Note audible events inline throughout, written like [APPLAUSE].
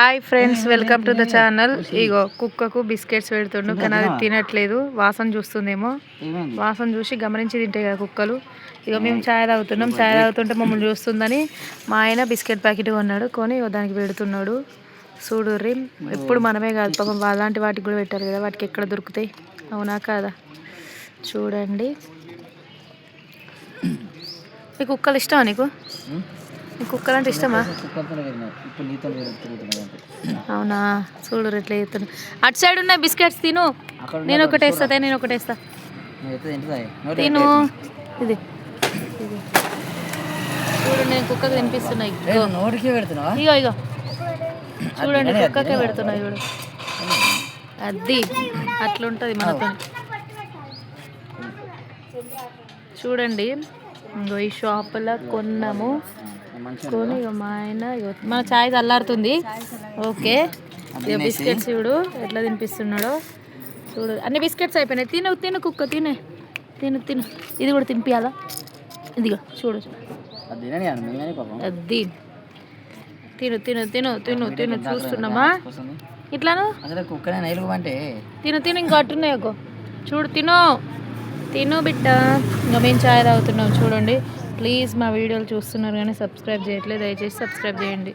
Hi friends welcome to the channel. ఇగో కుక్కకు biscuits పెడుతుండు. కానీ అది తినట్లేదు. వాసన చూస్తుందేమో. వాసన చూసి గమనించి తింటాయి కదా కుక్కలు. ఇక మేము చాయ్ తాగుతున్నాం. చాయ్ తాగుతుంటే మమ్మల్ని చూస్తుందని మా ఆయన బిస్కెట్ ప్యాకెట్ కొన్నాడు. కొని ఇగో దానికి పెడుతున్నాడు. చూడుర్రి ఎప్పుడు మనమే కాదు. పాపం అలాంటి వాటికి కూడా పెట్టారు కదా. వాటికి ఎక్కడ దొరుకుతాయి? అవునా కాదా? చూడండి. [CLEARS THROAT] ఈ కుక్కలు ఇష్టమా నీకు? కుక్కలు అంటే ఇష్టమా? అవునా? చూడు ఎట్లా చేస్తున్నా. అటు సైడ్ ఉన్న బిస్కెట్స్ తిను. నేను ఒకటి వేస్తా నేను ఒకటి వేస్తా. తిను. ఇది. చూడు నేను కుక్కకి తినిపిస్తున్నా. ఇగో ఇగో చూడండి కుక్కకే పెడుతున్నా చూడు. అది. అట్లుంటుంది మనతో చూడండి. ఇంకో ఈ షాపులో కొన్నాము. కొని మా ఆయన మన చాయ్ చల్లారుతుంది. ఓకే. బిస్కెట్స్ చూడు ఎట్లా తినిపిస్తున్నాడో చూడు. అన్ని బిస్కెట్స్ అయిపోయినాయి. తిను తిను కుక్క తినే. తిను తిను. ఇది కూడా తినిపియాలా? ఇదిగో చూడు అది తిను. తిను తిను తిను తిను చూస్తున్నామా? ఇట్లాను? తిను తిను ఇంకా అట్టున్నాయి చూడు తిను. తిను బిడ్డ. ఇంకా మేము చాయ్ తాగుతున్నాం చూడండి. ప్లీజ్ మా వీడియోలు చూస్తున్నారు కానీ సబ్స్క్రైబ్ చేయట్లేదు దయచేసి సబ్స్క్రైబ్ చేయండి.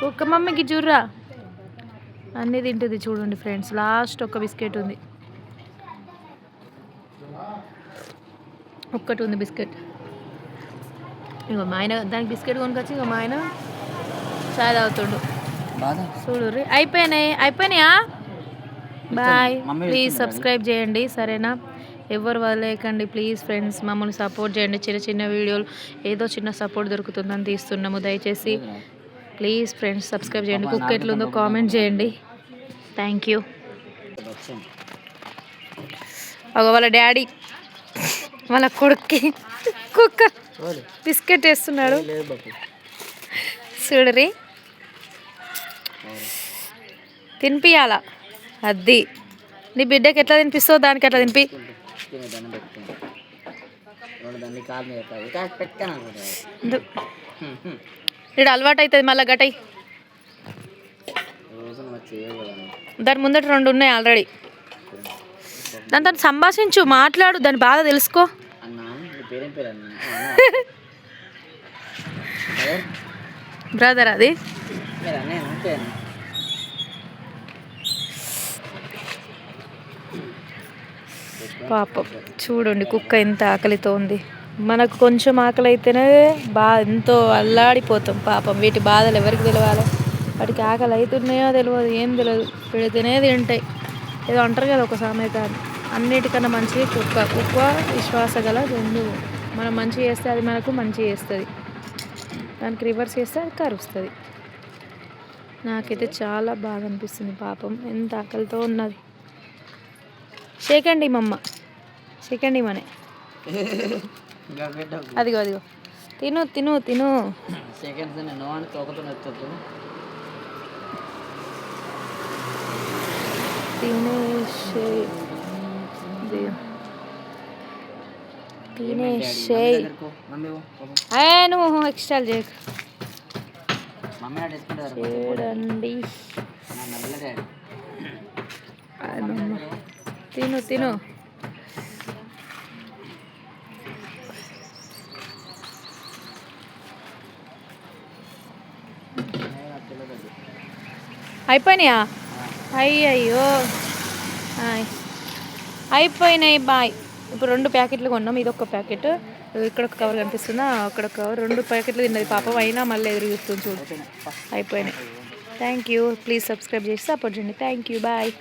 కుక్క మమ్మీకి చూర్రా అన్నీ తింటుంది చూడండి ఫ్రెండ్స్ లాస్ట్ ఒక బిస్కెట్ ఉంది. ఒక్కటి ఉంది బిస్కెట్. ఇగో మా ఆయన దానికి బిస్కెట్ కొనుకొచ్చి ఇగో మా ఆయన చాయ్ తాగుతుండు. చూడు రీ అయిపోయినాయి అయిపోయినాయా? బాయ్. ప్లీజ్ సబ్స్క్రైబ్ చేయండి సరేనా? ఎవరు వదిలేయకండి ప్లీజ్ ఫ్రెండ్స్ మమ్మల్ని సపోర్ట్ చేయండి. చిన్న చిన్న వీడియోలు ఏదో చిన్న సపోర్ట్ దొరుకుతుందని తీస్తున్నాము. దయచేసి ప్లీజ్ ఫ్రెండ్స్ సబ్స్క్రైబ్ చేయండి. కుక్క ఎట్లుందో కామెంట్ చేయండి. థ్యాంక్ యూ వాళ్ళ డాడీ వాళ్ళ కొడుక్కి కుక్క బిస్కెట్ వేస్తున్నాడు. చూడరి. తినిపియాల అది. నీ బిడ్డకి ఎట్లా తినిపిస్తావు? దానికి అట్లా తినిపి? తినే దండం పెట్టుకుంటా రెండు దాన్ని కాలు మీద పెట్టాలి. ఇంకా పెట్టాను అనుకుంటా. ఇక్కడ అలవాటు అవుతుంది మళ్ళీ గటై. దాని ముందట రెండు ఉన్నాయి ఆల్రెడీ దాంతో సంభాషించు మాట్లాడు దాని బాధ తెలుసుకో? [LAUGHS] బ్రదర్ అది. పాపం. చూడండి కుక్క ఎంత ఆకలితో ఉంది. మనకు కొంచెం ఆకలి అయితేనే బా ఎంతో అల్లాడిపోతాం పాపం. వీటి బాధలు ఎవరికి తెలియాలి వాటికి ఆకలి అవుతున్నాయో తెలియదు ఏం తెలియదు పెడితేనే తింటాయి. ఏదో అంటారు కదా ఒక సామెత అన్నిటికన్నా మంచిది కుక్క. కుక్క విశ్వాస గల జంతువు. మనం మంచి చేస్తే అది మనకు మంచి చేస్తుంది. దానికి రివర్స్ చేస్తే అది కరుస్తుంది. నాకైతే చాలా బాగా అనిపిస్తుంది పాపం. ఎంత ఆకలితో ఉన్నది. షేకండి మమ్మ. షేకండి మనే. అదిగో అదిగో. తిను తిను తిను. సెకండ్స్ నేను పో. ఏ నువ్వు ఎక్స్ట్రా చేయకు చూడండి నా నల్ల డాడీ అదమ్మ. తిను తిను అయిపోయినాయా? అయ్యయ్యో. ఆయ్. అయిపోయినాయి బాయ్. ఇప్పుడు రెండు ప్యాకెట్లు కొన్నాం ఇది ఒక ప్యాకెట్. ఇక్కడ ఒక కవర్ కనిపిస్తుందా? అక్కడ ఒక కవర్. రెండు ప్యాకెట్లు తిన్నది పాపం అయినా మళ్ళీ ఎదురు చూస్తుంది చూడు. అయిపోయినాయి. Thank you. ప్లీజ్ సబ్స్క్రైబ్ చేసి సపోర్ట్ చేయండి. Thank you. బాయ్.